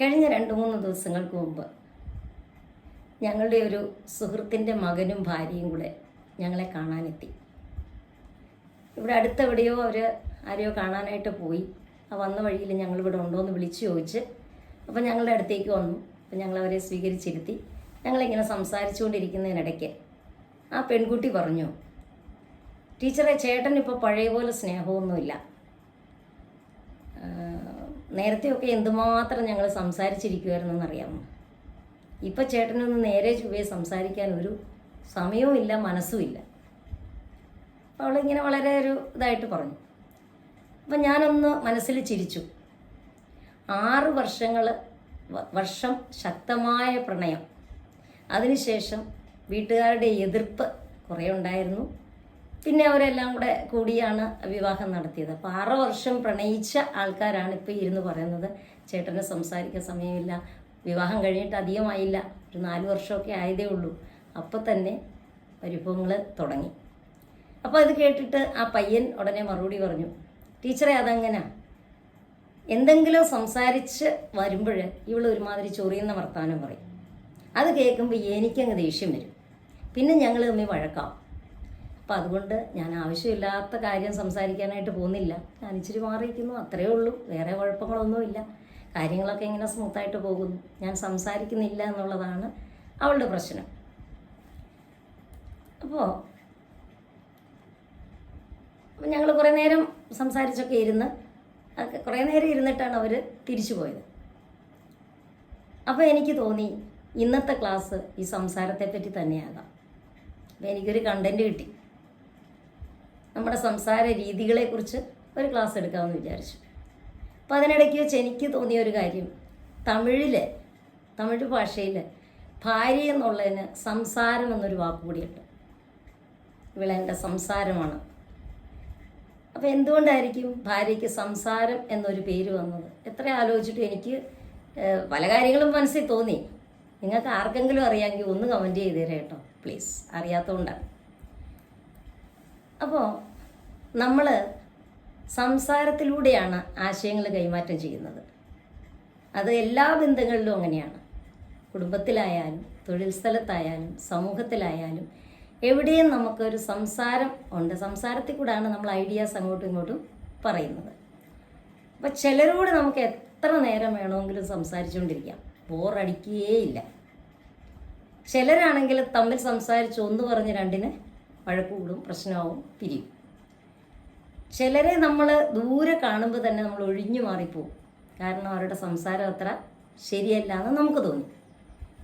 കഴിഞ്ഞ രണ്ട് മൂന്ന് ദിവസങ്ങൾക്ക് മുമ്പ് ഞങ്ങളുടെ ഒരു സുഹൃത്തിന്റെ മകനും ഭാര്യയും കൂടെ ഞങ്ങളെ കാണാനെത്തി. ഇവിടെ അടുത്തെവിടെയോ അവർ ആരെയോ കാണാനായിട്ട് പോയി. ആ വന്ന വഴിയിൽ ഞങ്ങളിവിടെ ഉണ്ടോ എന്ന് വിളിച്ചു ചോദിച്ച് അപ്പോൾ ഞങ്ങളുടെ അടുത്തേക്ക് വന്നു. അപ്പോൾ ഞങ്ങളവരെ സ്വീകരിച്ചിരുത്തി. ഞങ്ങളിങ്ങനെ സംസാരിച്ചുകൊണ്ടിരിക്കുന്നതിനിടയ്ക്ക് ആ പെൺകുട്ടി പറഞ്ഞു ടീച്ചറെ ചേട്ടൻ ഇപ്പോൾ പഴയ പോലെ സ്നേഹമൊന്നുമില്ല. നേരത്തെയൊക്കെ എന്തുമാത്രം ഞങ്ങൾ സംസാരിച്ചിരിക്കുമായിരുന്നു എന്നറിയാമോ ഇപ്പം ചേട്ടനൊന്ന് നേരെ ചൊവ്വേ സംസാരിക്കാൻ ഒരു സമയവും ഇല്ല മനസ്സും ഇല്ല. അപ്പോൾ അവളിങ്ങനെ വളരെ ഒരു ഇതായിട്ട് പറഞ്ഞു. അപ്പം ഞാനൊന്ന് മനസ്സിൽ ചിരിച്ചു. ആറ് വർഷങ്ങൾ വർഷം ശക്തമായ പ്രണയം. അതിനുശേഷം വീട്ടുകാരുടെ എതിർപ്പ് കുറേ ഉണ്ടായിരുന്നു. പിന്നെ അവരെല്ലാം കൂടെ കൂടിയാണ് വിവാഹം നടത്തിയത്. അപ്പോൾ ആറ് വർഷം പ്രണയിച്ച ആൾക്കാരാണ് ഇപ്പോൾ ഇരുന്ന് പറയുന്നത്. ചേട്ടന് സംസാരിക്കാൻ സമയമില്ല. വിവാഹം കഴിഞ്ഞിട്ട് അധികമായില്ല. ഒരു നാല് വർഷമൊക്കെ ആയതേ ഉള്ളൂ. അപ്പോൾ തന്നെ പരിഭവങ്ങൾ തുടങ്ങി. അപ്പോൾ അത് കേട്ടിട്ട് ആ പയ്യൻ ഉടനെ മറുപടി പറഞ്ഞു ടീച്ചറെ അതങ്ങനെ. എന്തെങ്കിലും സംസാരിച്ച് വരുമ്പോൾ ഇവൾ ഒരുമാതിരി ചൊറിയുന്ന വർത്താനം പറയും. അത് കേൾക്കുമ്പോൾ എനിക്കങ്ങ് ദേഷ്യം വരും. പിന്നെ ഞങ്ങൾ തമ്മിൽ വഴക്കാവും അപ്പം അതുകൊണ്ട് ഞാൻ ആവശ്യമില്ലാത്ത കാര്യം സംസാരിക്കാനായിട്ട് പോകുന്നില്ല. ഞാൻ ഇച്ചിരി മാറിയിരിക്കുന്നു അത്രയേ ഉള്ളൂ. വേറെ കുഴപ്പങ്ങളൊന്നുമില്ല. കാര്യങ്ങളൊക്കെ ഇങ്ങനെ സ്മൂത്തായിട്ട് പോകുന്നു. ഞാൻ സംസാരിക്കുന്നില്ല എന്നുള്ളതാണ് അവളുടെ പ്രശ്നം. അപ്പോൾ അപ്പം ഞങ്ങൾ കുറേ നേരം സംസാരിച്ചൊക്കെ ഇരുന്ന് കുറേ നേരം ഇരുന്നിട്ടാണ് അവർ തിരിച്ചു പോയത്. അപ്പോൾ എനിക്ക് തോന്നി ഇന്നത്തെ ക്ലാസ് ഈ സംസാരത്തെ പറ്റി തന്നെയാകാം. അപ്പോൾ എനിക്കൊരു കണ്ടന്റ് കിട്ടി. നമ്മുടെ സംസാര രീതികളെക്കുറിച്ച് ഒരു ക്ലാസ് എടുക്കാമെന്ന് വിചാരിച്ചു. അപ്പോൾ അതിനിടയ്ക്ക് വെച്ച് എനിക്ക് തോന്നിയ ഒരു കാര്യം. തമിഴിൽ തമിഴ് ഭാഷയിൽ ഭാര്യ എന്നുള്ളതിന് സംസാരം എന്നൊരു വാക്ക് കൂടിയുണ്ട്. എന്റെ സംസാരമാണ്. അപ്പോൾ എന്തുകൊണ്ടായിരിക്കും ഭാര്യയ്ക്ക് സംസാരം എന്നൊരു പേര് വന്നത്? എത്ര ആലോചിച്ചിട്ടും എനിക്ക് പല കാര്യങ്ങളും മനസ്സിൽ തോന്നി. നിങ്ങൾക്ക് ആർക്കെങ്കിലും അറിയാമെങ്കിൽ ഒന്ന് കമന്റ് ചെയ്തേരെ കേട്ടോ പ്ലീസ്. അറിയാത്തതുകൊണ്ടാണ്. അപ്പോൾ നമ്മൾ സംസാരത്തിലൂടെയാണ് ആശയങ്ങൾ കൈമാറ്റം ചെയ്യുന്നത്. അത് എല്ലാ ബന്ധങ്ങളിലും അങ്ങനെയാണ്. കുടുംബത്തിലായാലും തൊഴിൽ സ്ഥലത്തായാലും സമൂഹത്തിലായാലും എവിടെയും നമുക്കൊരു സംസാരം ഉണ്ട്. സംസാരത്തിൽ കൂടാണ് നമ്മൾ ഐഡിയാസ് അങ്ങോട്ടും ഇങ്ങോട്ടും പറയുന്നത്. അപ്പം ചിലരോട് നമുക്ക് എത്ര നേരം വേണമെങ്കിലും സംസാരിച്ചുകൊണ്ടിരിക്കാം. ബോറടിക്കുകയേയില്ല. ചിലരാണെങ്കിൽ തമ്മിൽ സംസാരിച്ച് ഒന്ന് പറഞ്ഞ് രണ്ടിന് വഴക്ക് കൂടും പ്രശ്നമാവും പിരിയും. ചിലരെ നമ്മൾ ദൂരെ കാണുമ്പോൾ തന്നെ നമ്മൾ ഒഴിഞ്ഞു മാറിപ്പോവും. കാരണം അവരുടെ സംസാരം അത്ര ശരിയല്ല എന്ന് നമുക്ക് തോന്നി.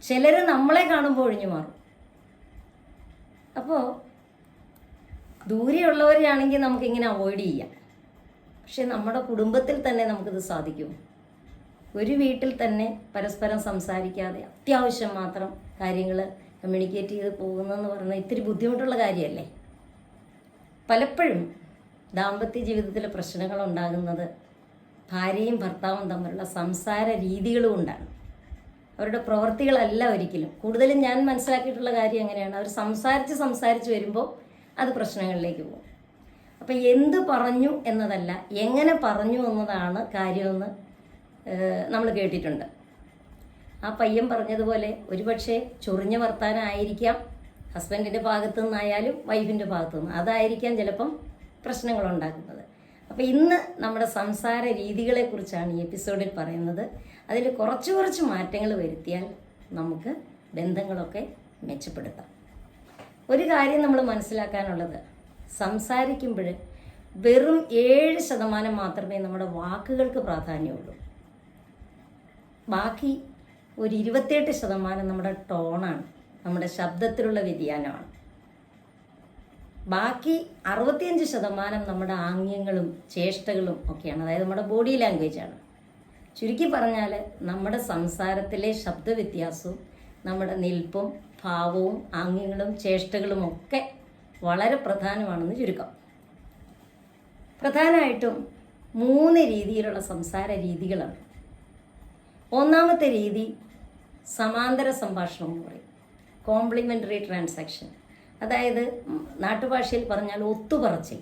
ചിലർ നമ്മളെ കാണുമ്പോൾ ഒഴിഞ്ഞു മാറും. അപ്പോൾ ദൂരെയുള്ളവരെയാണെങ്കിൽ നമുക്കിങ്ങനെ അവോയ്ഡ് ചെയ്യാം. പക്ഷെ നമ്മുടെ കുടുംബത്തിൽ തന്നെ നമുക്കിത് സാധിക്കും. ഒരു വീട്ടിൽ തന്നെ പരസ്പരം സംസാരിക്കാതെ അത്യാവശ്യം മാത്രം കാര്യങ്ങൾ കമ്മ്യൂണിക്കേറ്റ് ചെയ്ത് പോകുന്നതെന്ന് പറഞ്ഞാൽ ഇത്തിരി ബുദ്ധിമുട്ടുള്ള കാര്യമല്ലേ? പലപ്പോഴും ദാമ്പത്യ ജീവിതത്തിൽ പ്രശ്നങ്ങൾ ഉണ്ടാകുന്നത് ഭാര്യയും ഭർത്താവും തമ്മിലുള്ള സംസാര രീതികൾ കൊണ്ടാണ്. അവരുടെ പ്രവൃത്തികളല്ല ഒരിക്കലും. കൂടുതലും ഞാൻ മനസ്സിലാക്കിയിട്ടുള്ള കാര്യം എങ്ങനെയാണ്? അവർ സംസാരിച്ച് സംസാരിച്ച് വരുമ്പോൾ അത് പ്രശ്നങ്ങളിലേക്ക് പോകും. അപ്പം എന്ത് പറഞ്ഞു എന്നതല്ല എങ്ങനെ പറഞ്ഞു എന്നതാണ് കാര്യമെന്ന് നമ്മൾ കേട്ടിട്ടുണ്ട്. ആ പയ്യൻ പറഞ്ഞതുപോലെ ഒരുപക്ഷെ ചൊറിഞ്ഞ വർത്താനായിരിക്കാം ഹസ്ബൻഡിന്റെ ഭാഗത്തു നിന്നായാലും വൈഫിന്റെ ഭാഗത്തു നിന്ന്. അതായിരിക്കാം ചിലപ്പം പ്രശ്നങ്ങൾ ഉണ്ടാക്കുന്നത്. അപ്പോൾ ഇന്ന് നമ്മുടെ സംസാര രീതികളെക്കുറിച്ചാണ് ഈ എപ്പിസോഡിൽ പറയുന്നത്. അതിൽ കുറച്ച് കുറച്ച് മാറ്റങ്ങൾ വരുത്തിയാൽ നമുക്ക് ബന്ധങ്ങളൊക്കെ മെച്ചപ്പെടുത്താം. ഒരു കാര്യം നമ്മൾ മനസ്സിലാക്കാനുള്ളത് സംസാരിക്കുമ്പോൾ വെറും ഏഴ് ശതമാനം മാത്രമേ നമ്മുടെ വാക്കുകൾക്ക് പ്രാധാന്യമുള്ളൂ. ബാക്കി ഒരു ഇരുപത്തിയെട്ട് ശതമാനം നമ്മുടെ ടോണാണ് നമ്മുടെ ശബ്ദത്തിലുള്ള വ്യതിയാനമാണ്. ബാക്കി അറുപത്തിയഞ്ച് ശതമാനം നമ്മുടെ ആംഗ്യങ്ങളും ചേഷ്ടകളും ഒക്കെയാണ് അതായത് നമ്മുടെ ബോഡി ലാംഗ്വേജാണ് ചുരുക്കി പറഞ്ഞാൽ നമ്മുടെ സംസാരത്തിലെ ശബ്ദവ്യത്യാസവും നമ്മുടെ നിൽപ്പും ഭാവവും ആംഗ്യങ്ങളും ചേഷ്ടകളും ഒക്കെ വളരെ പ്രധാനമാണെന്ന് ചുരുക്കം. പ്രധാനമായിട്ടും മൂന്ന് രീതിയിലുള്ള സംസാര രീതികളാണ്. ഒന്നാമത്തെ രീതി സമാന്തര സംഭാഷണം എന്ന് പറയും. കോംപ്ലിമെന്ററി ട്രാൻസാക്ഷൻ അതായത് നാട്ടുഭാഷയിൽ പറഞ്ഞാൽ ഒത്തുപറച്ചിൽ.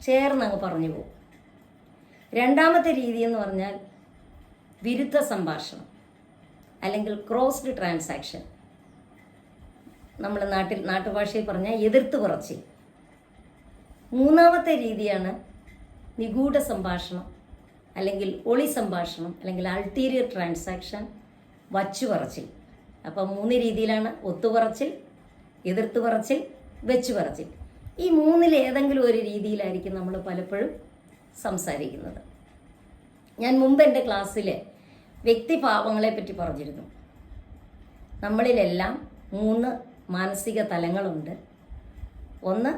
ചേർന്നങ്ങ് പറഞ്ഞു പോകും. രണ്ടാമത്തെ രീതി എന്ന് പറഞ്ഞാൽ വിരുദ്ധ സംഭാഷണം അല്ലെങ്കിൽ ക്രോസ്ഡ് ട്രാൻസാക്ഷൻ നമ്മൾ നാട്ടിൽ നാട്ടുഭാഷയിൽ പറഞ്ഞാൽ എതിർത്ത് പറച്ചിൽ മൂന്നാമത്തെ രീതിയാണ് നിഗൂഢ സംഭാഷണം അല്ലെങ്കിൽ ഒളി സംഭാഷണം അല്ലെങ്കിൽ അൾട്ടീരിയർ ട്രാൻസാക്ഷൻ വച്ചു പറച്ചിൽ അപ്പം മൂന്ന് രീതിയിലാണ് ഒത്തുപറച്ചിൽ എതിർത്ത് പറച്ചിൽ വെച്ചു പറച്ചിൽ ഈ മൂന്നിൽ ഏതെങ്കിലും ഒരു രീതിയിലായിരിക്കും നമ്മൾ പലപ്പോഴും സംസാരിക്കുന്നത്. ഞാൻ മുമ്പ് എന്റെ ക്ലാസ്സിൽ വ്യക്തിഭാവങ്ങളെ പറ്റി പറഞ്ഞിരുന്നു. നമ്മളിലെല്ലാം മൂന്ന് മാനസിക തലങ്ങളുണ്ട്. ഒന്ന്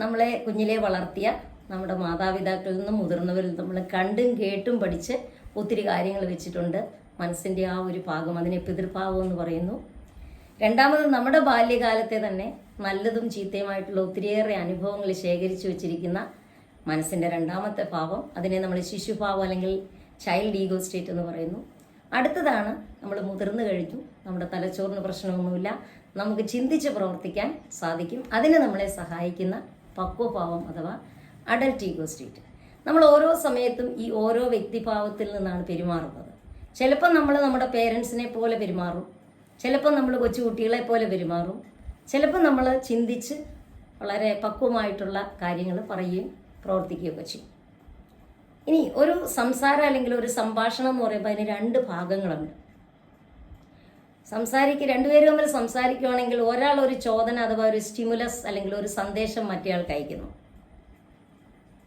നമ്മളെ കുഞ്ഞിലെ വളർത്തിയ നമ്മുടെ മാതാപിതാക്കളിൽ നിന്നും മുതിർന്നവരിൽ നമ്മൾ കണ്ടും കേട്ടും പഠിച്ച് ഒത്തിരി കാര്യങ്ങൾ വെച്ചിട്ടുണ്ട്. മനസ്സിന്റെ ആ ഒരു ഭാഗം അതിനെ പിതൃഭാവം എന്ന് പറയുന്നു. രണ്ടാമത് നമ്മുടെ ബാല്യകാലത്തെ തന്നെ നല്ലതും ചീത്തയുമായിട്ടുള്ള ഒത്തിരിയേറെ അനുഭവങ്ങൾ ശേഖരിച്ചു വെച്ചിരിക്കുന്ന മനസ്സിന്റെ രണ്ടാമത്തെ ഭാവം. അതിനെ നമ്മൾ ശിശുഭാവം അല്ലെങ്കിൽ ചൈൽഡ് ഈഗോ സ്റ്റേറ്റ് എന്ന് പറയുന്നു. അടുത്തതാണ് നമ്മൾ മുതിർന്നു കഴിഞ്ഞു. നമ്മുടെ തലച്ചോറിന് പ്രശ്നമൊന്നുമില്ല. നമുക്ക് ചിന്തിച്ച് പ്രവർത്തിക്കാൻ സാധിക്കും. അതിന് നമ്മളെ സഹായിക്കുന്ന പക്വഭാവം അഥവാ അഡൽട്ട് ഈഗോ സ്റ്റേറ്റ് നമ്മൾ ഓരോ സമയത്തും ഈ ഓരോ വ്യക്തിഭാവത്തിൽ നിന്നാണ് പെരുമാറുന്നത്. ചിലപ്പോൾ നമ്മൾ നമ്മുടെ പേരൻസിനെ പോലെ പെരുമാറും. ചിലപ്പോൾ നമ്മൾ കൊച്ചുകുട്ടികളെ പോലെ പെരുമാറും. ചിലപ്പോൾ നമ്മൾ ചിന്തിച്ച് വളരെ പക്വമായിട്ടുള്ള കാര്യങ്ങൾ പറയുകയും പ്രവർത്തിക്കുകയൊക്കെ ചെയ്യും. ഇനി ഒരു സംസാരം അല്ലെങ്കിൽ ഒരു സംഭാഷണം എന്ന് പറയുമ്പോൾ അതിന് രണ്ട് ഭാഗങ്ങളുണ്ട്. സംസാരിക്കുക രണ്ടുപേരും തമ്മിൽ സംസാരിക്കുകയാണെങ്കിൽ ഒരാൾ ഒരു ചോദന അഥവാ ഒരു സ്റ്റിമുലസ് അല്ലെങ്കിൽ ഒരു സന്ദേശം മറ്റേയാൾക്ക് അയക്കുന്നു.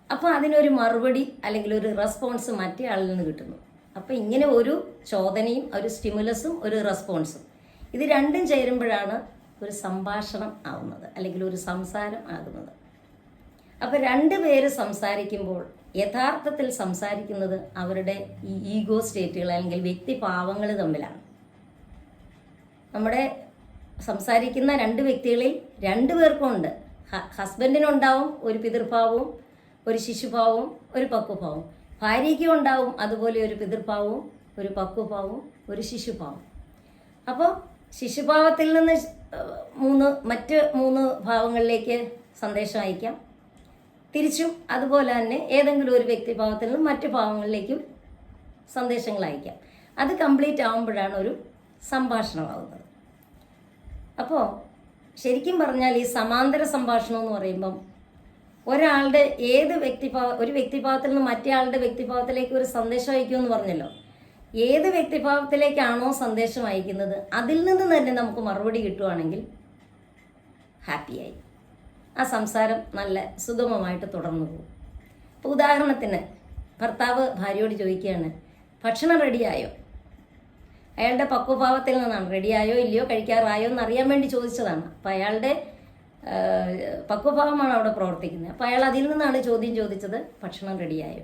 അപ്പോൾ അതിനൊരു മറുപടി അല്ലെങ്കിൽ ഒരു റെസ്പോൺസ് മറ്റേ ആളിൽ നിന്ന് കിട്ടുന്നു. അപ്പോൾ ഇങ്ങനെ ഒരു ചോദനയും ഒരു സ്റ്റിമുലസും ഒരു റെസ്പോൺസും ഇത് രണ്ടും ചേരുമ്പോഴാണ് ഒരു സംഭാഷണം ആവുന്നത് അല്ലെങ്കിൽ ഒരു സംസാരം ആകുന്നത്. അപ്പോൾ രണ്ട് പേര് സംസാരിക്കുമ്പോൾ യഥാർത്ഥത്തിൽ സംസാരിക്കുന്നത് അവരുടെ ഈ ഈഗോ സ്റ്റേറ്റുകൾ അല്ലെങ്കിൽ വ്യക്തിഭാവങ്ങൾ തമ്മിലാണ്. നമ്മുടെ സംസാരിക്കുന്ന രണ്ട് വ്യക്തികളിൽ രണ്ട് പേർക്കും ഉണ്ട്. ഹ- ഹസ്ബൻഡിനുണ്ടാവും ഒരു പിതൃഭാവവും ഒരു ശിശുഭാവവും ഒരു പക്വഭാവവും ഭാര്യയ്ക്കും ഉണ്ടാവും അതുപോലെ ഒരു പിതൃഭാവവും ഒരു പക്വഭാവവും ഒരു ശിശുഭാവം അപ്പോൾ ശിശുഭാവത്തിൽ നിന്ന് മൂന്ന് മറ്റ് മൂന്ന് ഭാവങ്ങളിലേക്ക് സന്ദേശം അയക്കാം. തിരിച്ചും അതുപോലെ തന്നെ ഏതെങ്കിലും ഒരു വ്യക്തിഭാവത്തിൽ നിന്ന് മറ്റ് ഭാവങ്ങളിലേക്കും സന്ദേശങ്ങൾ അയക്കാം. അത് കംപ്ലീറ്റ് ആകുമ്പോഴാണ് ഒരു സംഭാഷണമാകുന്നത് അപ്പോൾ ശരിക്കും പറഞ്ഞാൽ ഈ സമാന്തര സംഭാഷണം എന്ന് പറയുമ്പം ഒരാളുടെ ഏത് വ്യക്തിഭാവ ഒരു വ്യക്തിഭാവത്തിൽ നിന്ന് മറ്റേ ആളുടെ വ്യക്തിഭാവത്തിലേക്ക് ഒരു സന്ദേശം അയക്കുമെന്ന് പറഞ്ഞല്ലോ. ഏത് വ്യക്തിഭാവത്തിലേക്കാണോ സന്ദേശം അയക്കുന്നത് അതിൽ നിന്ന് തന്നെ നമുക്ക് മറുപടി കിട്ടുവാണെങ്കിൽ ഹാപ്പിയായി ആ സംസാരം നല്ല സുഗമമായിട്ട് തുടർന്നു പോകും. ഇപ്പോൾ ഉദാഹരണത്തിന് ഭർത്താവ് ഭാര്യയോട് ചോദിക്കുകയാണ് ഭക്ഷണം റെഡിയായോ? അയാളുടെ പക്വഭാവത്തിൽ നിന്നാണ് റെഡിയായോ ഇല്ലയോ കഴിക്കാറായോ എന്ന് അറിയാൻ വേണ്ടി ചോദിച്ചതാണ്. അപ്പം അയാളുടെ പക്വഭാവമാണ് അവിടെ പ്രവർത്തിക്കുന്നത്. അപ്പോൾ അയാൾ അതിൽ നിന്നാണ് ചോദ്യം ചോദിച്ചത് ഭക്ഷണം റെഡിയായോ?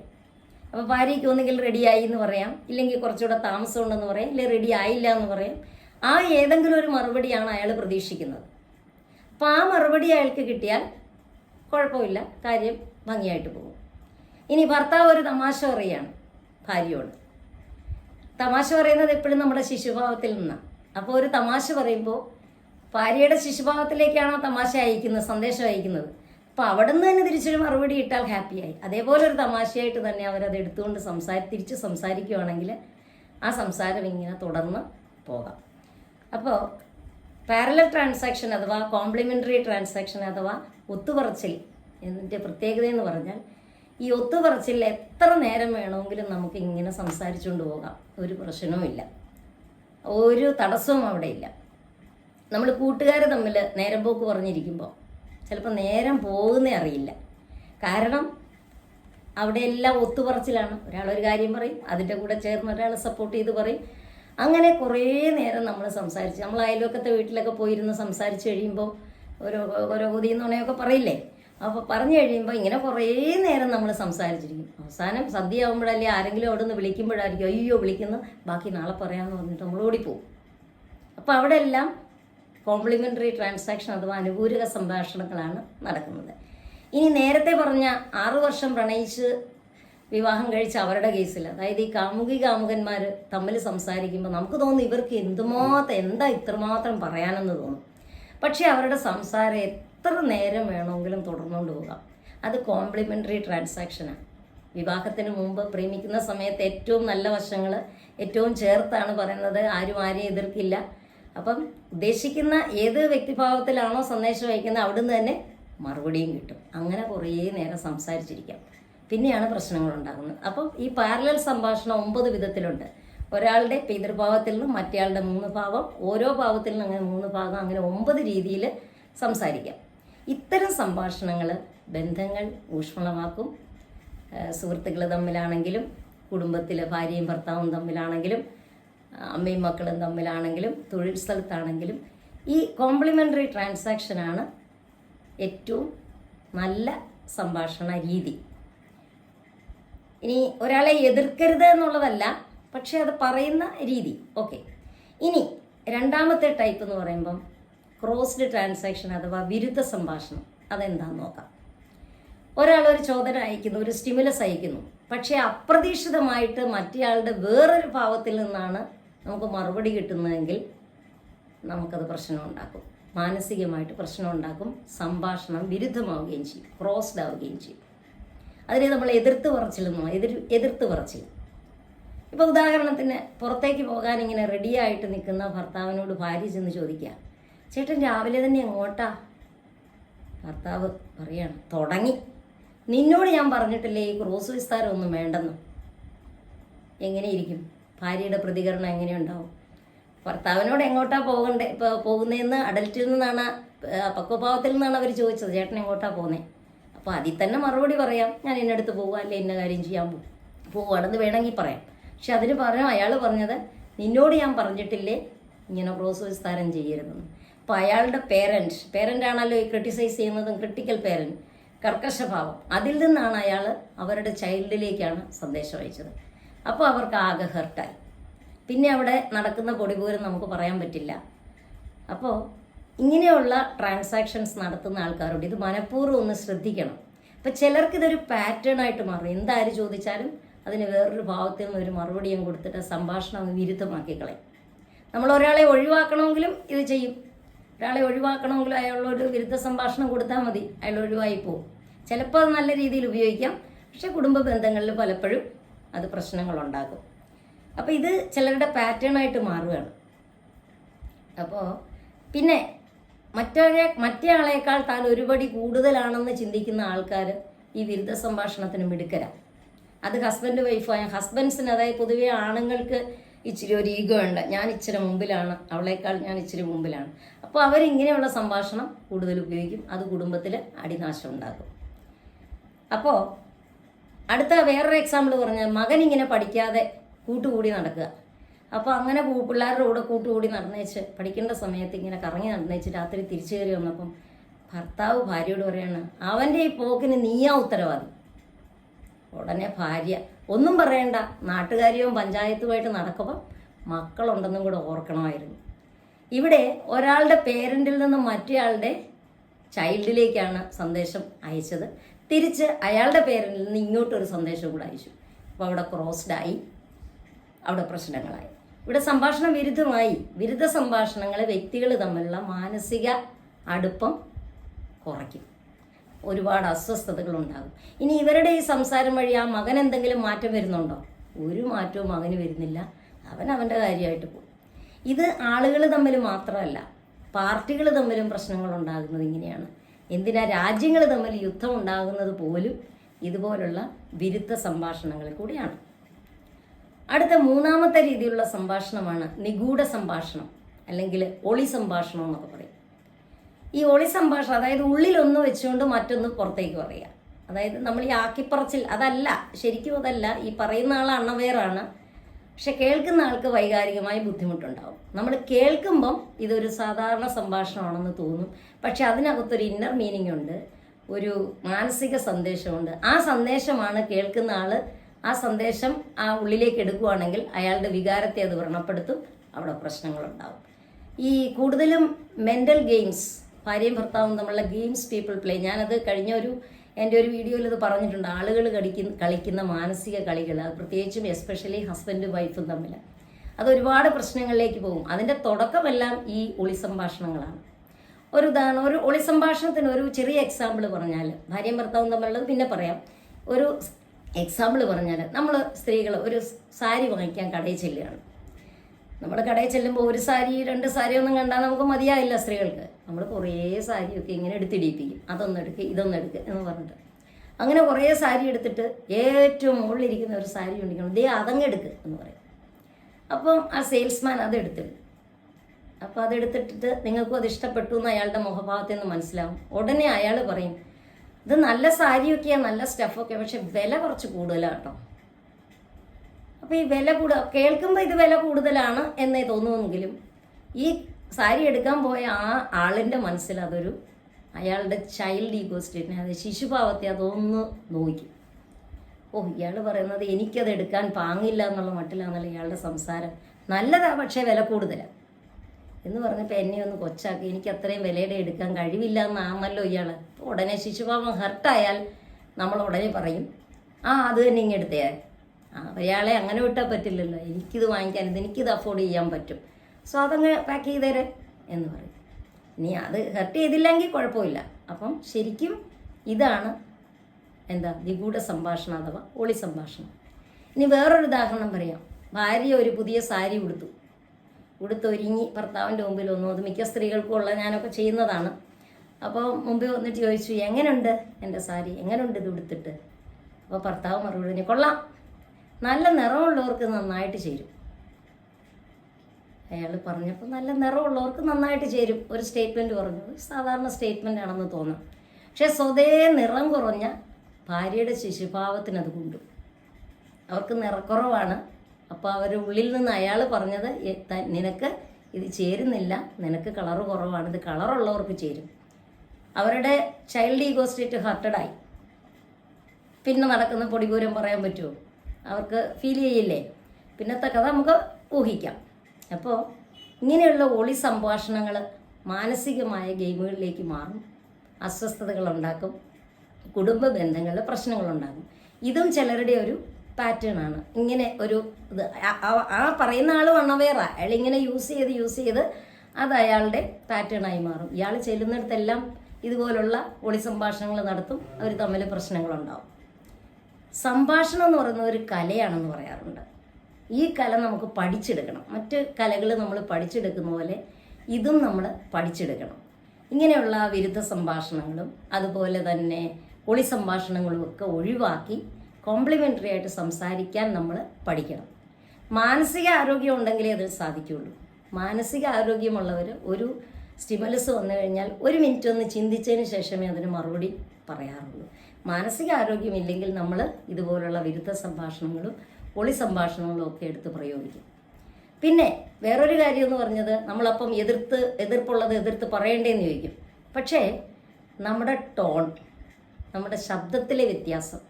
അപ്പോൾ ഭാര്യയ്ക്ക് ഒന്നുകിൽ റെഡിയായി എന്ന് പറയാം ഇല്ലെങ്കിൽ കുറച്ചുകൂടെ താമസം ഉണ്ടെന്ന് പറയാം ഇല്ലെങ്കിൽ റെഡി ആയില്ല എന്ന് പറയാം. ആ ഏതെങ്കിലും ഒരു മറുപടിയാണ് അയാൾ പ്രതീക്ഷിക്കുന്നത്. അപ്പോൾ ആ മറുപടി അയാൾക്ക് കിട്ടിയാൽ കുഴപ്പമില്ല കാര്യം ഭംഗിയായിട്ട് പോകും. ഇനി ഭർത്താവ് ഒരു തമാശ പറയുകയാണ് ഭാര്യയോട്. തമാശ പറയുന്നത് എപ്പോഴും നമ്മുടെ ശിശുഭാവത്തിൽ നിന്നാണ്. അപ്പോൾ ഒരു തമാശ പറയുമ്പോൾ ഭാര്യയുടെ ശിശുഭാവത്തിലേക്കാണോ തമാശ അയക്കുന്നത് സന്ദേശം അയക്കുന്നത്? അപ്പോൾ അവിടെ നിന്ന് തന്നെ തിരിച്ചൊരു മറുപടി ഇട്ടാൽ ഹാപ്പിയായി. അതേപോലെ ഒരു തമാശയായിട്ട് തന്നെ അവരത് എടുത്തുകൊണ്ട് സംസാരി തിരിച്ച് സംസാരിക്കുകയാണെങ്കിൽ ആ സംസാരം ഇങ്ങനെ തുടർന്ന് പോകാം. അപ്പോൾ പാരലൽ ട്രാൻസാക്ഷൻ അഥവാ കോംപ്ലിമെന്ററി ട്രാൻസാക്ഷൻ അഥവാ ഒത്തുപറച്ചിൽ എന്നിന്റെ പ്രത്യേകത എന്ന് പറഞ്ഞാൽ ഈ ഒത്തുപറച്ചിൽ എത്ര നേരം വേണമെങ്കിലും നമുക്ക് ഇങ്ങനെ സംസാരിച്ചുകൊണ്ട് പോകാം. ഒരു പ്രശ്നവും ഇല്ല ഒരു തടസ്സവും അവിടെ ഇല്ല. നമ്മൾ കൂട്ടുകാർ തമ്മിൽ നേരം പോക്ക് പറഞ്ഞിരിക്കുമ്പോൾ ചിലപ്പോൾ നേരം പോകുന്നേ അറിയില്ല. കാരണം അവിടെ എല്ലാം ഒത്തുപറച്ചിലാണ്. ഒരാളൊരു ഒരു കാര്യം പറയും അതിന്റെ കൂടെ ചേർന്ന് ഒരാൾ സപ്പോർട്ട് ചെയ്ത് പറയും. അങ്ങനെ കുറേ നേരം നമ്മൾ സംസാരിച്ച് നമ്മൾ അയൽവക്കത്തെ വീട്ടിലൊക്കെ പോയിരുന്ന് സംസാരിച്ച് കഴിയുമ്പോൾ ഓരോ ഓരോ കൊതി നുണയൊക്കെ പറയില്ലേ? അപ്പോൾ പറഞ്ഞു കഴിയുമ്പോൾ ഇങ്ങനെ കുറേ നേരം നമ്മൾ സംസാരിച്ചിരിക്കും. അവസാനം സദ്യ ആകുമ്പോഴല്ലേ ആരെങ്കിലും അവിടെ നിന്ന് വിളിക്കുമ്പോഴായിരിക്കും അയ്യോ വിളിക്കുന്നു. ബാക്കി നാളെ പറയാമെന്ന് പറഞ്ഞിട്ട് നമ്മൾ ഓടിപ്പോവും. അപ്പോൾ അവിടെ എല്ലാം കോംപ്ലിമെന്ററി ട്രാൻസാക്ഷൻ അഥവാ അനുപൂരക സംഭാഷണങ്ങളാണ് നടക്കുന്നത്. ഇനി നേരത്തെ പറഞ്ഞ ആറു വർഷം പ്രണയിച്ച് വിവാഹം കഴിച്ച അവരുടെ കേസിൽ അതായത് ഈ കാമുകി കാമുകന്മാർ തമ്മിൽ സംസാരിക്കുമ്പോൾ നമുക്ക് തോന്നും ഇവർക്ക് എന്തുമാത്രം എന്താ ഇത്രമാത്രം പറയാനെന്ന് തോന്നും. പക്ഷേ അവരുടെ സംസാരം എത്ര നേരം വേണമെങ്കിലും തുടർന്നുകൊണ്ട് പോകാം. അത് കോംപ്ലിമെന്ററി ട്രാൻസാക്ഷനാണ് വിവാഹത്തിന് മുമ്പ് പ്രേമിക്കുന്ന സമയത്ത് ഏറ്റവും നല്ല വശങ്ങൾ ഏറ്റവും ചേർത്താണ് പറയുന്നത് ആരും ആരെയും എതിർക്കില്ല. അപ്പം ഉദ്ദേശിക്കുന്ന ഏത് വ്യക്തിഭാവത്തിലാണോ സന്ദേശം അയക്കുന്നത് അവിടുന്ന് തന്നെ മറുപടിയും കിട്ടും. അങ്ങനെ കുറേ നേരം സംസാരിച്ചിരിക്കാം. പിന്നെയാണ് പ്രശ്നങ്ങൾ ഉണ്ടാകുന്നത്. അപ്പം ഈ പാരലൽ സംഭാഷണം ഒമ്പത് വിധത്തിലുണ്ട്. ഒരാളുടെ പിതൃഭാവത്തിൽ നിന്നും മറ്റേയാളുടെ മൂന്ന് ഭാവം ഓരോ ഭാവത്തിൽ നിന്നും അങ്ങനെ മൂന്ന് ഭാഗം അങ്ങനെ ഒമ്പത് രീതിയിൽ സംസാരിക്കാം. ഇത്തരം സംഭാഷണങ്ങൾ ബന്ധങ്ങൾ ഊഷ്മളമാക്കും. സുഹൃത്തുക്കൾ തമ്മിലാണെങ്കിലും കുടുംബത്തിലെ ഭാര്യയും ഭർത്താവും തമ്മിലാണെങ്കിലും അമ്മയും മക്കളും തമ്മിലാണെങ്കിലും തൊഴിൽ സ്ഥലത്താണെങ്കിലും ഈ കോംപ്ലിമെന്ററി ട്രാൻസാക്ഷനാണ് ഏറ്റവും നല്ല സംഭാഷണ രീതി. ഇനി ഒരാളെ എതിർക്കരുത് എന്നുള്ളതല്ല പക്ഷേ അത് പറയുന്ന രീതി. ഓക്കെ. ഇനി രണ്ടാമത്തെ ടൈപ്പ് എന്ന് പറയുമ്പം ക്രോസ്ഡ് ട്രാൻസാക്ഷൻ അഥവാ വിരുദ്ധ സംഭാഷണം. അതെന്താണെന്ന് നോക്കാം. ഒരാൾ ഒരു ചോദന അയക്കുന്നു ഒരു സ്റ്റിമുലസ് അയക്കുന്നു. പക്ഷേ അപ്രതീക്ഷിതമായിട്ട് മറ്റേയാളുടെ വേറൊരു ഭാവത്തിൽ നിന്നാണ് നമുക്ക് മറുപടി കിട്ടുന്നതെങ്കിൽ നമുക്കത് പ്രശ്നം ഉണ്ടാക്കും മാനസികമായിട്ട് പ്രശ്നം ഉണ്ടാക്കും സംഭാഷണം വിരുദ്ധമാവുകയും ചെയ്യും. ക്രോസ്ഡ് ആവുകയും ചെയ്യും. അതിനെ നമ്മൾ എതിർത്ത് പറച്ചിലെന്നോ എതിർ എതിർത്ത് പറച്ചിൽ ഇപ്പോൾ ഉദാഹരണത്തിന് പുറത്തേക്ക് പോകാൻ ഇങ്ങനെ റെഡിയായിട്ട് നിൽക്കുന്ന ഭർത്താവിനോട് ഭാര്യ ചെന്ന് ചോദിക്കുക ചേട്ടൻ രാവിലെ തന്നെ എങ്ങോട്ടാ? ഭർത്താവ് പറയാണ് തുടങ്ങി. നിന്നോട് ഞാൻ പറഞ്ഞിട്ടില്ലേ ഈ ക്രോസ് വിസ്താരം ഒന്നും വേണ്ടെന്ന്? എങ്ങനെയിരിക്കും ഭാര്യയുടെ പ്രതികരണം എങ്ങനെയുണ്ടാവും? ഭർത്താവിനോട് എങ്ങോട്ടാ പോകണ്ടേ? ഇപ്പോൾ പോകുന്നതെന്ന് അഡൽറ്റിൽ നിന്നാണ് പക്വഭാവത്തിൽ നിന്നാണ് അവർ ചോദിച്ചത് ചേട്ടൻ എങ്ങോട്ടാ പോകുന്നത് അപ്പോൾ അതിൽ തന്നെ മറുപടി പറയാം ഞാൻ ഇന്നടുത്ത് പോകുക അല്ലെ ഇന്ന കാര്യം ചെയ്യാൻ പോവുകയാണെന്ന് വേണമെങ്കിൽ പറയാം. പക്ഷെ അതിന് പറഞ്ഞു അയാൾ പറഞ്ഞത് നിന്നോട് ഞാൻ പറഞ്ഞിട്ടില്ലേ ഇങ്ങനെ ക്രോസ് വിസ്താരം ചെയ്യരുതെന്ന്. അപ്പോൾ അയാളുടെ പേരന്റ് പേരന്റ് ആണല്ലോ ഈ ക്രിട്ടിസൈസ് ചെയ്യുന്നതും ക്രിട്ടിക്കൽ പേരന്റ് കർക്കശഭാവം. അതിൽ നിന്നാണ് അയാൾ അവരുടെ ചൈൽഡിലേക്കാണ് സന്ദേശം അയച്ചത്. അപ്പോൾ അവർക്ക് ആകെ ഹെർട്ടായി പിന്നെ അവിടെ നടക്കുന്ന പൊടിപോലും നമുക്ക് പറയാൻ പറ്റില്ല. അപ്പോൾ ഇങ്ങനെയുള്ള ട്രാൻസാക്ഷൻസ് നടത്തുന്ന ആൾക്കാരുണ്ട്. ഇത് മനഃപൂർവം ഒന്ന് ശ്രദ്ധിക്കണം. അപ്പം ചിലർക്ക് ഇതൊരു പാറ്റേൺ ആയിട്ട് മാറും. എന്താര് ചോദിച്ചാലും അതിന് വേറൊരു ഭാവത്തിൽ നിന്ന് ഒരു മറുപടിയും കൊടുത്തിട്ട് സംഭാഷണം അങ്ങ് വിരുദ്ധമാക്കി കളയും. നമ്മൾ ഒരാളെ ഒഴിവാക്കണമെങ്കിലും ഇത് ചെയ്യും. ഒരാളെ ഒഴിവാക്കണമെങ്കിലും അയാളോട് വിരുദ്ധ സംഭാഷണം കൊടുത്താൽ മതി. അയാൾ ഒഴിവായി പോകും ചിലപ്പോൾ അത് നല്ല രീതിയിൽ ഉപയോഗിക്കാം. പക്ഷേ കുടുംബ ബന്ധങ്ങളിൽ പലപ്പോഴും അത് പ്രശ്നങ്ങളുണ്ടാക്കും. അപ്പോൾ ഇത് ചിലരുടെ പാറ്റേൺ ആയിട്ട് മാറുകയാണ്. അപ്പോൾ പിന്നെ മറ്റൊരെ മറ്റേ ആളേക്കാൾ താൻ ഒരുപടി കൂടുതലാണെന്ന് ചിന്തിക്കുന്ന ആൾക്കാർ ഈ വിരുദ്ധ സംഭാഷണത്തിന് മിടുക്കരാ. അത് ഹസ്ബൻഡ് വൈഫായ ഹസ്ബൻഡ്സിന് അതായത് പൊതുവെ ആണുങ്ങൾക്ക് ഇച്ചിരി ഒരു ഈഗോ ഉണ്ട്. ഞാൻ ഇച്ചിരി മുമ്പിലാണ് അവളേക്കാൾ ഞാൻ ഇച്ചിരി മുമ്പിലാണ്. അപ്പോൾ അവരിങ്ങനെയുള്ള സംഭാഷണം കൂടുതൽ ഉപയോഗിക്കും. അത് കുടുംബത്തിൽ അടിനാശം ഉണ്ടാക്കും. അപ്പോൾ അടുത്ത വേറൊരു എക്സാമ്പിൾ പറഞ്ഞാൽ മകൻ ഇങ്ങനെ പഠിക്കാതെ കൂട്ടുകൂടി നടക്കുക. അപ്പോൾ അങ്ങനെ പിള്ളേരുടെ കൂടെ കൂട്ടുകൂടി നടന്നേച്ച് പഠിക്കേണ്ട സമയത്ത് ഇങ്ങനെ കറങ്ങി നടന്നേച്ച് രാത്രി തിരിച്ചു കയറി വന്നപ്പം ഭർത്താവ് ഭാര്യയോട് പറയാണ് അവന്റെ ഈ പോക്കിന് നീയാ ഉത്തരവാദി. ഉടനെ ഭാര്യ ഒന്നും പറയണ്ട നാട്ടുകാരിയും പഞ്ചായത്തുമായിട്ട് നടക്കുമ്പോൾ മക്കളുണ്ടെന്നും കൂടെ ഓർക്കണമായിരുന്നു. ഇവിടെ ഒരാളുടെ പേരന്റിൽ നിന്നും മറ്റേയാളുടെ ചൈൽഡിലേക്കാണ് സന്ദേശം അയച്ചത്. തിരിച്ച് അയാളുടെ പേരിൽ നിന്ന് ഇങ്ങോട്ടൊരു സന്ദേശം കൂടെ അയച്ചു. അപ്പോൾ അവിടെ ക്രോസ്ഡായി അവിടെ പ്രശ്നങ്ങളായി. ഇവിടെ സംഭാഷണം വിരുദ്ധമായി. വിരുദ്ധ സംഭാഷണങ്ങൾ വ്യക്തികൾ തമ്മിലുള്ള മാനസിക അടുപ്പം കുറയ്ക്കും. ഒരുപാട് അസ്വസ്ഥതകൾ ഉണ്ടാകും. ഇനി ഇവരുടെ ഈ സംസാരം വഴി ആ മകൻ എന്തെങ്കിലും മാറ്റം വരുന്നുണ്ടോ? ഒരു മാറ്റവും മകന് വരുന്നില്ല. അവൻ അവന്റെ കാര്യമായിട്ട് പോകും. ഇത് ആളുകൾ തമ്മിൽ മാത്രമല്ല പാർട്ടികൾ തമ്മിലും പ്രശ്നങ്ങൾ ഉണ്ടാകുന്നത് ഇങ്ങനെയാണ്. എന്തിനാ രാജ്യങ്ങൾ തമ്മിൽ യുദ്ധം ഉണ്ടാകുന്നത് പോലും ഇതുപോലുള്ള വിരുദ്ധ സംഭാഷണങ്ങളിൽ കൂടിയാണ്. അടുത്ത മൂന്നാമത്തെ രീതിയിലുള്ള സംഭാഷണമാണ് നിഗൂഢ സംഭാഷണം അല്ലെങ്കിൽ ഒളി സംഭാഷണം എന്നൊക്കെ പറയും. ഈ ഒളി സംഭാഷണം അതായത് ഉള്ളിലൊന്ന് വെച്ചുകൊണ്ട് മറ്റൊന്ന് പുറത്തേക്ക് പറയുക. അതായത് നമ്മൾ ഈ ആക്കിപ്പറച്ചിൽ അതല്ല ശരിക്കും അതല്ല ഈ പറയുന്ന ആൾ അണവേറാണ് പക്ഷെ കേൾക്കുന്ന ആൾക്ക് വൈകാരികമായി ബുദ്ധിമുട്ടുണ്ടാവും. നമ്മൾ കേൾക്കുമ്പം ഇതൊരു സാധാരണ സംഭാഷണമാണെന്ന് തോന്നും. പക്ഷെ അതിനകത്തൊരു ഇന്നർ മീനിങ് ഉണ്ട് ഒരു മാനസിക സന്ദേശമുണ്ട്. ആ സന്ദേശമാണ് കേൾക്കുന്ന ആൾ ആ സന്ദേശം ആ ഉള്ളിലേക്ക് എടുക്കുകയാണെങ്കിൽ അയാളുടെ വികാരത്തെ അത് വ്രണപ്പെടുത്തും അവിടെ പ്രശ്നങ്ങളുണ്ടാവും. ഈ കൂടുതലും മെന്റൽ ഗെയിംസ് ഭാര്യയും ഭർത്താവും തമ്മിലുള്ള ഗെയിംസ് പീപ്പിൾ പ്ലേ ഞാനത് കഴിഞ്ഞ ഒരു എന്റെ ഒരു വീഡിയോയിൽ ഇത് പറഞ്ഞിട്ടുണ്ട്. ആളുകൾ കളിക്കുന്ന കളിക്കുന്ന മാനസിക കളികൾ അത് പ്രത്യേകിച്ചും എസ്പെഷ്യലി ഹസ്ബൻഡും വൈഫും തമ്മിൽ അത് ഒരുപാട് പ്രശ്നങ്ങളിലേക്ക് പോകും. അതിന്റെ തുടക്കമെല്ലാം ഈ ഒളി സംഭാഷണങ്ങളാണ് ഒരു ഉദാഹരണം ഒരു ഒളി സംഭാഷണത്തിന് ഒരു ചെറിയ എക്സാമ്പിൾ പറഞ്ഞാൽ ഭാര്യയും ഭർത്താവും തമ്മിലുള്ളത് പിന്നെ പറയാം. ഒരു എക്സാമ്പിൾ പറഞ്ഞാൽ നമ്മൾ സ്ത്രീകൾ ഒരു സാരി വാങ്ങിക്കാൻ കടയിൽ ചെല്ലുകയാണ്. നമ്മൾ കടയിൽ ചെല്ലുമ്പോൾ ഒരു സാരി രണ്ട് സാരി ഒന്നും കണ്ടാൽ നമുക്ക് മതിയാവില്ല സ്ത്രീകൾക്ക്. നമ്മൾ കുറേ സാരിയൊക്കെ ഇങ്ങനെ എടുത്തിടിപ്പിക്കും അതൊന്നും എടുക്കുക ഇതൊന്നും എടുക്കുക എന്ന് പറഞ്ഞിട്ട്. അങ്ങനെ കുറേ സാരി എടുത്തിട്ട് ഏറ്റവും മുകളിലിരിക്കുന്ന ഒരു സാരി ഉണ്ടെങ്കിൽ ദേ അതങ്ങ് എന്ന് പറയും. അപ്പം ആ സെയിൽസ്മാൻ അത് എടുത്തിടും അപ്പോൾ അതെടുത്തിട്ടിട്ട് നിങ്ങൾക്കും അത് ഇഷ്ടപ്പെട്ടു എന്ന് അയാളുടെ മുഖഭാവത്തിൽ നിന്ന് മനസ്സിലാവും. ഉടനെ അയാൾ പറയും ഇത് നല്ല സാരിയൊക്കെയാണ് നല്ല സ്റ്റഫൊക്കെ പക്ഷെ വില കുറച്ച് കൂടുതലാണ് കേട്ടോ അപ്പോൾ ഈ വില കൂടുക കേൾക്കുമ്പോൾ ഇത് വില കൂടുതലാണ് എന്നേ തോന്നുമെങ്കിലും ഈ സാരി എടുക്കാൻ പോയ ആ ആളിന്റെ മനസ്സിൽ അതൊരു അയാളുടെ ചൈൽഡ് ഈഗോ സ്റ്റേറ്റിനെ അത് ശിശുഭാവത്തെ അതൊന്ന് നോക്കും ഓ ഇയാൾ പറയുന്നത് എനിക്കത് എടുക്കാൻ പാങ്ങില്ല എന്നുള്ള മട്ടിലാണല്ലോ ഇയാളുടെ സംസാരം. നല്ലതാ പക്ഷേ വില കൂടുതലാണ് എന്ന് പറഞ്ഞപ്പോൾ എന്നെ ഒന്ന് കൊച്ചാക്കി. എനിക്ക് അത്രയും വിലയുടെ എടുക്കാൻ കഴിവില്ല എന്നാണല്ലോ ഇയാൾ ഉടനെ ശിശുഭാവം ഹർട്ടായാൽ നമ്മൾ ഉടനെ പറയും. ആ അത് തന്നെ ഇങ്ങ് എടുത്തേ. അയാളെ അങ്ങനെ വിട്ടാൽ പറ്റില്ലല്ലോ. എനിക്കിത് വാങ്ങിക്കാൻ എനിക്കിത് അഫോർഡ് ചെയ്യാൻ പറ്റും. സോ അതങ്ങ് പാക്ക് ചെയ്തേരെ എന്ന് പറയും. ഇനി അത് ഹർട്ട് ചെയ്തില്ലെങ്കിൽ കുഴപ്പമില്ല. അപ്പം ശരിക്കും ഇതാണ് എന്താ നിഗൂഢ സംഭാഷണം അഥവാ ഒളി സംഭാഷണം. ഇനി വേറൊരു ഉദാഹരണം പറയാം. ഭാര്യ ഒരു പുതിയ സാരി ഉടുത്തു. ഉടുത്തൊരുങ്ങി ഭർത്താവിന്റെ മുമ്പിൽ വന്നു. അത് മിക്ക സ്ത്രീകൾക്കും ഉള്ള ഞാനൊക്കെ ചെയ്യുന്നതാണ്. അപ്പോൾ മുമ്പിൽ വന്നിട്ട് ചോദിച്ചു എങ്ങനെയുണ്ട് എന്റെ സാരി? എങ്ങനെയുണ്ട് ഇത് ഉടുത്തിട്ട്? അപ്പോൾ ഭർത്താവ് മറുപടി പറഞ്ഞു, കൊള്ളാം. നല്ല നിറമുള്ളവർക്ക് നന്നായിട്ട് ചേരും. അയാൾ പറഞ്ഞപ്പോൾ നല്ല നിറമുള്ളവർക്ക് നന്നായിട്ട് ചേരും. ഒരു സ്റ്റേറ്റ്മെന്റ് പറഞ്ഞു. സാധാരണ സ്റ്റേറ്റ്മെന്റ് ആണെന്ന് തോന്നാം. പക്ഷേ സ്വതേ നിറം കുറഞ്ഞ ഭാര്യയുടെ ശിശുഭാവത്തിനത് കൊണ്ടു. അവർക്ക് നിറക്കുറവാണ്. അപ്പോൾ അവർ ഉള്ളിൽ നിന്ന് അയാൾ പറഞ്ഞത് "എ- നിനക്ക് ഇത് ചേരുന്നില്ല. നിനക്ക് കളറ് കുറവാണ്. ഇത് കളറുള്ളവർക്ക് ചേരും. അവരുടെ ചൈൽഡ് ഈഗോ സ്റ്റേറ്റ് ഹർട്ടഡായി പിന്നെ നടക്കുന്ന പൊടിപൂരം പറയാൻ പറ്റുമോ? അവർക്ക് ഫീൽ ചെയ്യില്ലേ? പിന്നത്തെ കഥ നമുക്ക് ഊഹിക്കാം. അപ്പോൾ ഇങ്ങനെയുള്ള ഒളി സംഭാഷണങ്ങൾ മാനസികമായ ഗെയിമുകളിലേക്ക് മാറും. അസ്വസ്ഥതകളുണ്ടാക്കും കുടുംബ ബന്ധങ്ങളിൽ പ്രശ്നങ്ങളുണ്ടാകും ഇതും ചിലരുടെ ഒരു പാറ്റേൺ ആണ്. ഇങ്ങനെ ഒരു ഇത്. ആ- പറയുന്ന ആൾ വണ്ണവേറ അയാൾ ഇങ്ങനെ യൂസ് ചെയ്ത് യൂസ് ചെയ്ത് അത് അയാളുടെ പാറ്റേൺ ആയി മാറും. ഇയാൾ ചെല്ലുന്നിടത്തെല്ലാം ഇതുപോലുള്ള ഒളി സംഭാഷണങ്ങൾ നടത്തും. അവർ തമ്മിൽ പ്രശ്നങ്ങളുണ്ടാവും. സംഭാഷണം എന്ന് പറയുന്ന ഒരു കലയാണെന്ന് പറയാറുണ്ട്. ഈ കല നമുക്ക് പഠിച്ചെടുക്കണം. മറ്റ് കലകൾ നമ്മൾ പഠിച്ചെടുക്കുന്ന പോലെ ഇതും നമ്മൾ പഠിച്ചെടുക്കണം. ഇങ്ങനെയുള്ള വിരുദ്ധ സംഭാഷണങ്ങളും അതുപോലെ തന്നെ ഒളി സംഭാഷണങ്ങളും ഒക്കെ ഒഴിവാക്കി കോംപ്ലിമെന്ററി ആയിട്ട് സംസാരിക്കാൻ നമ്മൾ പഠിക്കണം. മാനസിക ആരോഗ്യം ഉണ്ടെങ്കിലേ അത് സാധിക്കുകയുള്ളൂ മാനസിക ആരോഗ്യമുള്ളവർ ഒരു സ്റ്റിമലസ് വന്നു കഴിഞ്ഞാൽ ഒരു മിനിറ്റ് ഒന്ന് ചിന്തിച്ചതിന് ശേഷമേ അതിന് മറുപടി പറയാറുള്ളൂ. മാനസിക ആരോഗ്യമില്ലെങ്കിൽ നമ്മൾ ഇതുപോലുള്ള വിരുദ്ധ സംഭാഷണങ്ങളും പൊളി സംഭാഷണങ്ങളും ഒക്കെ എടുത്ത് പ്രയോഗിക്കും. പിന്നെ വേറൊരു കാര്യം എന്ന് പറഞ്ഞത് നമ്മളപ്പം എതിർത്ത് എതിർപ്പുള്ളത് എതിർത്ത് പറയേണ്ടതെന്ന് ചോദിക്കും. പക്ഷേ നമ്മുടെ ടോൺ നമ്മുടെ ശബ്ദത്തിലെ വ്യത്യാസം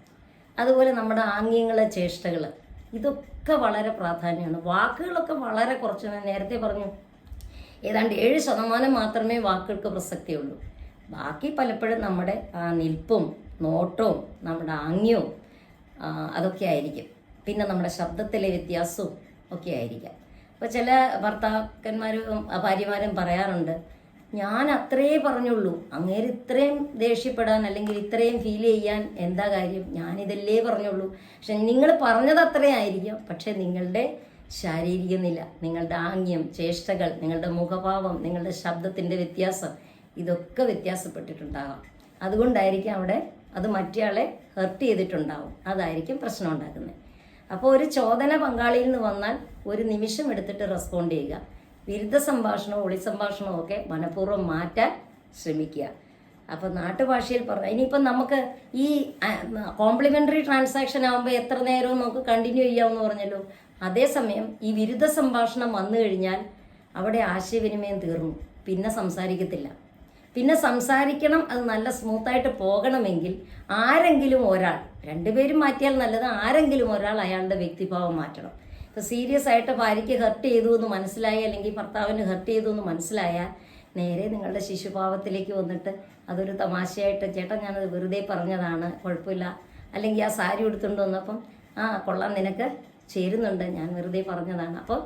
അതുപോലെ നമ്മുടെ ആംഗ്യങ്ങളെ ചേഷ്ടകൾ ഇതൊക്കെ വളരെ പ്രാധാന്യമാണ്. വാക്കുകളൊക്കെ വളരെ കുറച്ച്. ഞാൻ നേരത്തെ പറഞ്ഞു ഏതാണ്ട് ഏഴ് ശതമാനം മാത്രമേ വാക്കുകൾക്ക് പ്രസക്തിയുള്ളൂ. ബാക്കി പലപ്പോഴും നമ്മുടെ നിൽപ്പും നോട്ടവും നമ്മുടെ ആംഗ്യവും അതൊക്കെ ആയിരിക്കും. പിന്നെ നമ്മുടെ ശബ്ദത്തിലെ വ്യത്യാസവും ഒക്കെ ആയിരിക്കാം. അപ്പോൾ ചില ഭർത്താക്കന്മാരും ഭാര്യമാരും പറയാറുണ്ട് ഞാൻ അത്രേ പറഞ്ഞുള്ളൂ. അങ്ങേര് ഇത്രയും ദേഷ്യപ്പെടാൻ അല്ലെങ്കിൽ ഇത്രയും ഫീൽ ചെയ്യാൻ എന്താ കാര്യം? ഞാനിതല്ലേ പറഞ്ഞുള്ളൂ. പക്ഷെ നിങ്ങൾ പറഞ്ഞത് അത്രേ ആയിരിക്കും. പക്ഷെ നിങ്ങളുടെ ശാരീരിക നില നിങ്ങളുടെ ആംഗ്യം ചേഷ്ടകൾ നിങ്ങളുടെ മുഖഭാവം നിങ്ങളുടെ ശബ്ദത്തിന്റെ വ്യത്യാസം ഇതൊക്കെ വ്യത്യാസപ്പെട്ടിട്ടുണ്ടാകാം. അതുകൊണ്ടായിരിക്കും അവിടെ അത് മറ്റേയാളെ ഹെർട്ട് ചെയ്തിട്ടുണ്ടാവും. അതായിരിക്കും പ്രശ്നം ഉണ്ടാക്കുന്നത്. അപ്പോൾ ഒരു ചോദന പങ്കാളിയിൽ നിന്ന് വന്നാൽ ഒരു നിമിഷം എടുത്തിട്ട് റെസ്പോണ്ട് ചെയ്യുക. വിരുദ്ധ സംഭാഷണവും ഒളി സംഭാഷണവും ഒക്കെ മനഃപൂർവം മാറ്റാൻ ശ്രമിക്കുക. അപ്പോൾ നാട്ടുഭാഷയിൽ പറഞ്ഞു ഇനിയിപ്പം നമുക്ക് ഈ കോംപ്ലിമെന്ററി ട്രാൻസാക്ഷൻ ആകുമ്പോൾ എത്ര നേരവും നമുക്ക് കണ്ടിന്യൂ ചെയ്യാമെന്ന് പറഞ്ഞല്ലോ? അതേസമയം ഈ വിരുദ്ധ സംഭാഷണം വന്നു കഴിഞ്ഞാൽ അവിടെ ആശയവിനിമയം തീർന്നു. പിന്നെ സംസാരിക്കത്തില്ല. പിന്നെ സംസാരിക്കണം അത് നല്ല സ്മൂത്തായിട്ട് പോകണമെങ്കിൽ ആരെങ്കിലും ഒരാൾ രണ്ടുപേരും മാറ്റിയാൽ നല്ലത് ആരെങ്കിലും ഒരാൾ അയാളുടെ വ്യക്തിഭാവം മാറ്റണം. സീരിയസ് ആയിട്ട് ഭാര്യയ്ക്ക് ഹെർട്ട് ചെയ്തു എന്ന് മനസ്സിലായി അല്ലെങ്കിൽ ഭർത്താവിന് ഹെർട്ട് ചെയ്തു എന്ന് മനസ്സിലായാൽ നേരെ നിങ്ങളുടെ ശിശുഭാവത്തിലേക്ക് വന്നിട്ട് അതൊരു തമാശയായിട്ട് ചേട്ടൻ ഞാനത് വെറുതെ പറഞ്ഞതാണ് കുഴപ്പമില്ല. അല്ലെങ്കിൽ ആ സാരി എടുത്തുകൊണ്ട് വന്നപ്പം ആ കൊള്ളാം നിനക്ക് ചേരുന്നുണ്ട് ഞാൻ വെറുതെ പറഞ്ഞതാണ്. അപ്പം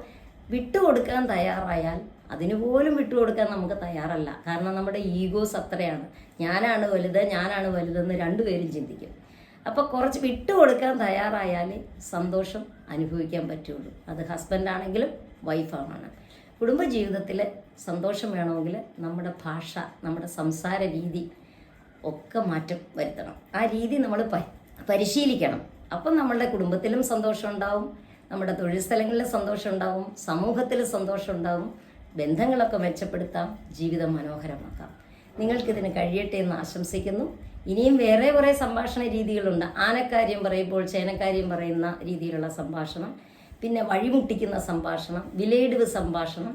വിട്ടുകൊടുക്കാൻ തയ്യാറായാൽ അതിനുപോലും വിട്ടുകൊടുക്കാൻ നമുക്ക് തയ്യാറല്ല. കാരണം നമ്മുടെ ഈഗോസ് അത്രയാണ്. ഞാനാണ് വലുത് ഞാനാണ് വലുതെന്ന് രണ്ടുപേരും ചിന്തിക്കും. അപ്പോൾ കുറച്ച് വിട്ടുകൊടുക്കാൻ തയ്യാറായാൽ സന്തോഷം അനുഭവിക്കാൻ പറ്റുള്ളൂ. അത് ഹസ്ബൻഡാണെങ്കിലും വൈഫാണ് കുടുംബജീവിതത്തിൽ സന്തോഷം വേണമെങ്കിൽ നമ്മുടെ ഭാഷ നമ്മുടെ സംസാര രീതി ഒക്കെ മാറ്റം വരുത്തണം. ആ രീതി നമ്മൾ പരിശീലിക്കണം. അപ്പം നമ്മളുടെ കുടുംബത്തിലും സന്തോഷം ഉണ്ടാവും നമ്മുടെ തൊഴിൽ സ്ഥലങ്ങളിലും സന്തോഷം ഉണ്ടാവും സമൂഹത്തിൽ സന്തോഷം ഉണ്ടാവും ബന്ധങ്ങളൊക്കെ മെച്ചപ്പെടുത്താം ജീവിതം മനോഹരമാക്കാം. നിങ്ങൾക്കിതിന് കഴിയട്ടെ എന്ന് ആശംസിക്കുന്നു. ഇനിയും വേറെ കുറേ സംഭാഷണ രീതികളുണ്ട്. ആനക്കാര്യം പറയുമ്പോൾ ചേനക്കാര്യം പറയുന്ന രീതിയിലുള്ള സംഭാഷണം പിന്നെ വഴിമുട്ടിക്കുന്ന സംഭാഷണം വിലയിടിവ് സംഭാഷണം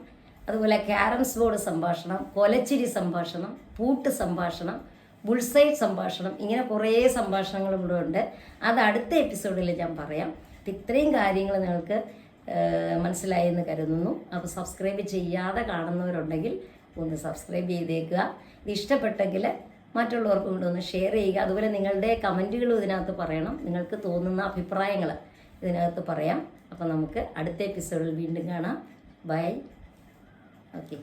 അതുപോലെ ക്യാരംസ് ബോർഡ് സംഭാഷണം കൊലച്ചിരി സംഭാഷണം പൂട്ട് സംഭാഷണം ബുൾസൈഡ് സംഭാഷണം ഇങ്ങനെ കുറേ സംഭാഷണങ്ങളും ഇവിടെ ഉണ്ട്. അത് അടുത്ത എപ്പിസോഡിൽ ഞാൻ പറയാം. അപ്പം ഇത്രയും കാര്യങ്ങൾ നിങ്ങൾക്ക് മനസ്സിലായെന്ന് കരുതുന്നു. അപ്പോൾ സബ്സ്ക്രൈബ് ചെയ്യാതെ കാണുന്നവരുണ്ടെങ്കിൽ ഒന്ന് സബ്സ്ക്രൈബ് ചെയ്തേക്കുക. ഇത് ഇഷ്ടപ്പെട്ടെങ്കിൽ മറ്റുള്ളവർക്കും കൂടെ ഒന്ന് ഷെയർ ചെയ്യുക. അതുപോലെ നിങ്ങളുടെ കമന്റുകളും ഇതിനകത്ത് പറയണം. നിങ്ങൾക്ക് തോന്നുന്ന അഭിപ്രായങ്ങൾ ഇതിനകത്ത് പറയാം. അപ്പോൾ നമുക്ക് അടുത്ത എപ്പിസോഡിൽ വീണ്ടും കാണാം. Bye okay